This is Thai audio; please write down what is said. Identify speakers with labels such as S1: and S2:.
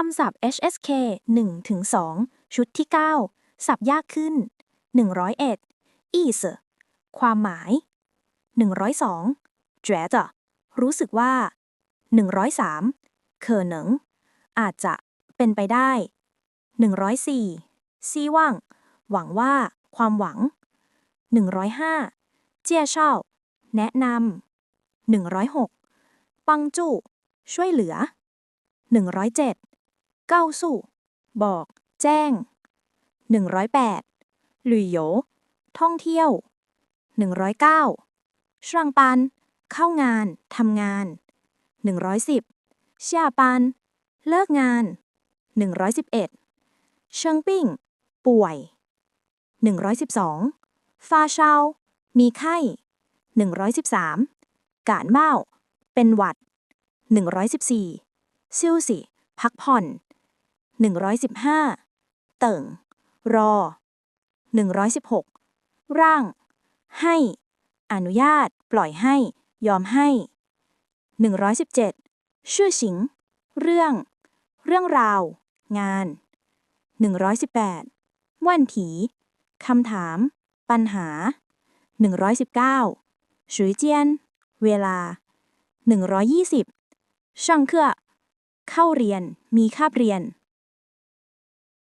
S1: คำศัพท์ HSK 1ถึง2ชุดที่ 9 ศัพท์ยากขึ้น 101 is ความหมาย 102แจ๋จะรู้สึกว่า 103可能อาจจะเป็นไปได้ 104ซีว่างหวังว่า ความหวัง 105เจียเช่าแนะนำ106 ปังจู้ช่วยเหลือ 107 เก้าสู่บอก แจ้ง 108หลุยโย ท่องเที่ยว 109ช่างปัน เข้างาน ทำงาน 110下班เลิกงาน 111 เชิงปิ้ง ป่วย 112ฟาเชามีไข้ 113 กานเมาเป็นหวัด 114ซิ่วสิ พักผ่อน 115 เติ่ง รอ 116 ร่าง ให้ อนุญาต ปล่อยให้ ยอมให้ 117 ชื่อชิง เรื่อง เรื่องราว งาน 118 วันถีคำถาม ปัญหา 119ชุยเจียน เวลา 120ช่างเครื่อเข้าเรียน มีคาบเรียน